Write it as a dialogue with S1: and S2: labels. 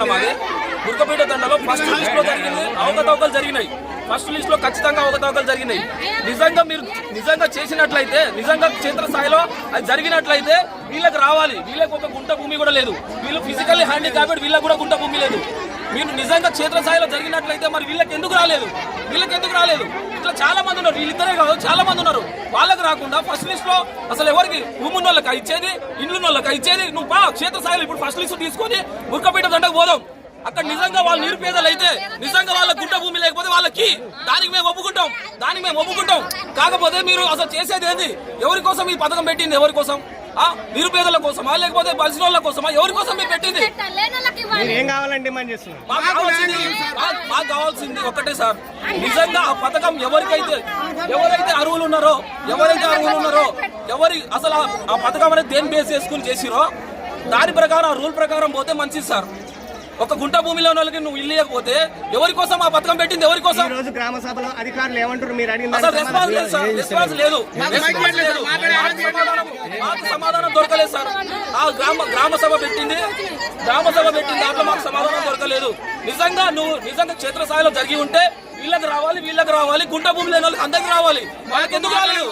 S1: తండ అది. బురకపేట తండలో ఫస్ట్ లిస్ట్లో జరిగింది. అవకతవకలు జరిగినాయి. ఫస్ట్ లిస్ట్లో ఖచ్చితంగా అవకతవకలు జరిగినాయి. నిజంగా మీరు నిజంగా చేసినట్లయితే నిజంగా క్షేత్రస్థాయిలో అది జరిగినట్లయితే వీళ్ళకి రావాలి. వీళ్ళకి ఒక గుంట భూమి కూడా లేదు. వీళ్ళు ఫిజికల్లీ హ్యాండిక్యాప్డ్ వీళ్ళకి కూడా గుంట భూమి లేదు. మీరు నిజంగా క్షేత్రస్థాయిలో జరిగినట్లయితే మరి వీళ్ళకి ఎందుకు రాలేదు? వీళ్ళకి ఎందుకు రాలేదు? ఇట్లా చాలా మంది ఉన్నారు. వీళ్ళిద్దరే కాదు చాలా మంది ఉన్నారు. వాళ్ళకి రాకుండా ఫస్ట్ లిస్ట్లో అసలు ఎవరికి? భూమి ఉన్న వాళ్ళకి ఇచ్చేది ఇండ్లు వాళ్ళకి ఇచ్చేది. నువ్వు బా క్షేత్రస్థాయిలో ఇప్పుడు ఫస్ట్ లిస్ట్ తీసుకొని బుర్కపేట దండకు పోదాం. అక్కడ నిజంగా వాళ్ళు నిరుపేదలు అయితే నిజంగా వాళ్ళ గుంట భూమి లేకపోతే వాళ్ళకి దానికి మేము ఒప్పుకుంటాం. దానికి మేము ఒప్పుకుంటాం. కాకపోతే మీరు అసలు చేసేది ఏంది? ఎవరి కోసం ఈ పథకం పెట్టింది? ఎవరి కోసం? నిరుపేదల కోసమా? లేకపోతే బలిసిన వాళ్ళ కోసమా? ఎవరి కోసం మీరు
S2: ఏం కావాలని డిమాండ్ చేస్తున్నారు?
S1: మాకు కావాల్సింది మా- మాకు కావాల్సింది ఒకటే సార్. నిజంగా ఆ పథకం ఎవరికైతే ఎవరైతే అర్హులు ఉన్నారో ఎవరైతే అర్హులు ఉన్నారో ఎవరి అసలు ఆ- ఆ పథకం అనేది దేని బేస్ చేసుకుని చేసిరో దాని ప్రకారం ఆ రూల్ ప్రకారం పోతే మంచిది సార్. ఒక గుంట భూమిలో ఉన్న వాళ్ళకి నువ్వు ఇల్లు ఇవ్వకపోతే ఎవరి కోసం ఆ పథకం పెట్టింది? ఎవరి కోసం?
S2: ఈ రోజు గ్రామ సభలో అధికారులు ఏమంటారు మీరు అడిగిన
S1: అసలు
S2: దానికి
S1: రెస్పాన్స్ లేదు సార్. రెస్పాన్స్ లేదు. రెస్పాన్స్ లేదు. మాకు సమాధానం మాకు సమాధానం దొరకలేదు సార్. ఆ గ్రామ గ్రామ సభ పెట్టింది. గ్రామ సభ పెట్టింది దాంట్లో మాకు సమాధానం దొరకలేదు. నిజంగా నువ్వు నిజంగా క్షేత్రస్థాయిలో జరిగి ఉంటే వీళ్ళకి రావాలి వీళ్ళకి రావాలి. గుంట భూమి లేని వాళ్ళకి అందరికి రావాలి. వాళ్ళకి ఎందుకు రాలేదు?